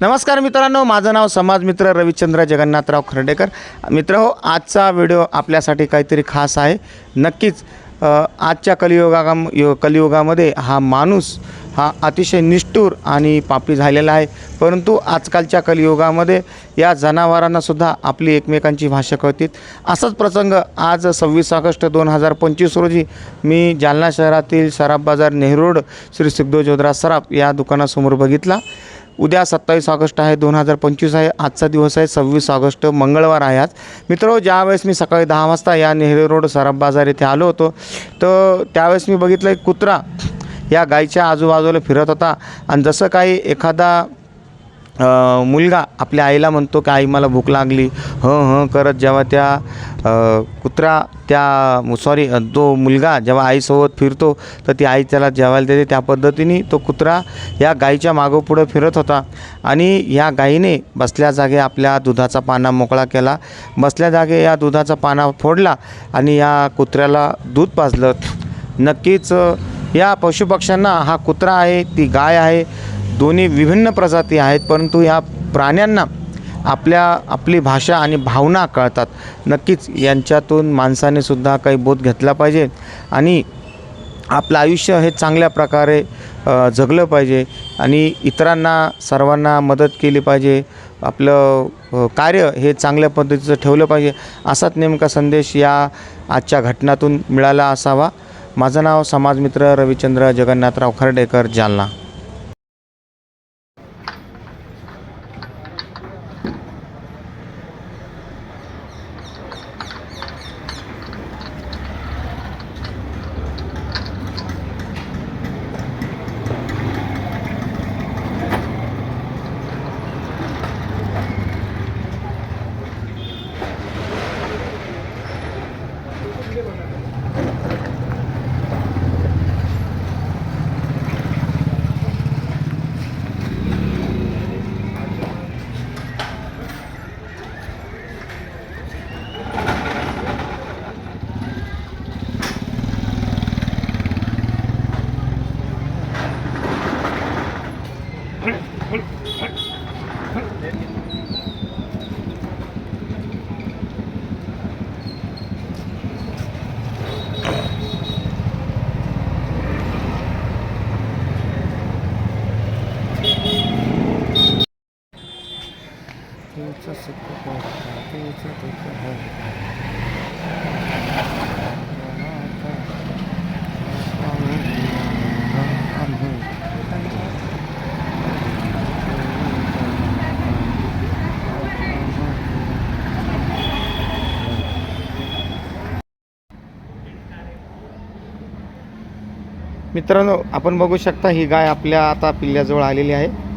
नमस्कार मित्रांनो माझं नाव समाजमित्र रविचंद्र जगन्नाथराव खर्डेकर. मित्र हो आजचा व्हिडिओ आपल्यासाठी काहीतरी खास आहे. नक्कीच आजच्या कलियुगा यो कलियुगामध्ये हा माणूस हा अतिशय निष्ठूर आणि पापी झालेला आहे. परंतु आजकालच्या कलियुगामध्ये या जनावरांनासुद्धा आपली एकमेकांची भाषा कळते असाच प्रसंग आज सव्वीस ऑगस्ट दोन हजार पंचवीस रोजी मी जालना शहरातील सराफ बाजार नेहरू रोड श्री सिद्धो जोधरा सराफ या दुकानासमोर बघितला. उद्या सत्तावीस ऑगस्ट आहे दोन हजार पंचवीस आहे आजचा दिवस आहे सव्वीस ऑगस्ट मंगळवार आहे आज. मित्र ज्यावेळेस मी सकाळी दहा वाजता या नेहरू रोड सराफ बाजार येथे आलो होतो तर त्यावेळेस मी बघितलं एक कुत्रा या गायीच्या आजूबाजूला फिरत होता. आणि जसं काही एखादा मुलगा आपल्या आईला म्हणतो की आई मला भूक लागली. हं हं करत जेव्हा त्या कुत्रा त्या सॉरी तो मुलगा जेव्हा आईसोबत फिरतो तर ती आई त्याला जेवायला देते. त्या पद्धतीने तो कुत्रा या गाईच्या मागोपुढं फिरत होता. आणि या गाईने बसल्या जागे आपल्या दुधाचा पाना मोकळा केला. बसल्या जागे या दुधाचा पाना फोडला आणि या कुत्र्याला दूध पाजलं. नक्कीच या पशुपक्ष्यांना हा कुत्रा आहे ती गाय आहे. दोन्ही विभिन्न प्रजाती आहेत परंतु या प्राण्यांना आपल्या आपली भाषा आणि भावना कळतात. नक्कीच यांच्यातून माणसाने सुद्धा काही बोध घेतला पाहिजे आणि आपलं आयुष्य हे चांगल्या प्रकारे जगलं पाहिजे आणि इतरांना सर्वांना मदत केली पाहिजे. आपलं कार्य हे चांगल्या पद्धतीचं ठेवलं पाहिजे. असाच नेमका संदेश या आजच्या घटनातून मिळाला असावा. माझं नाव समाजमित्र रविचंद्र जगन्नाथराव खर्डेकर जालना. Gracias. मित्रांनो आपण बघू शकता ही गाय आपल्या आता पिल्ल्याजवळ आलेली आहे.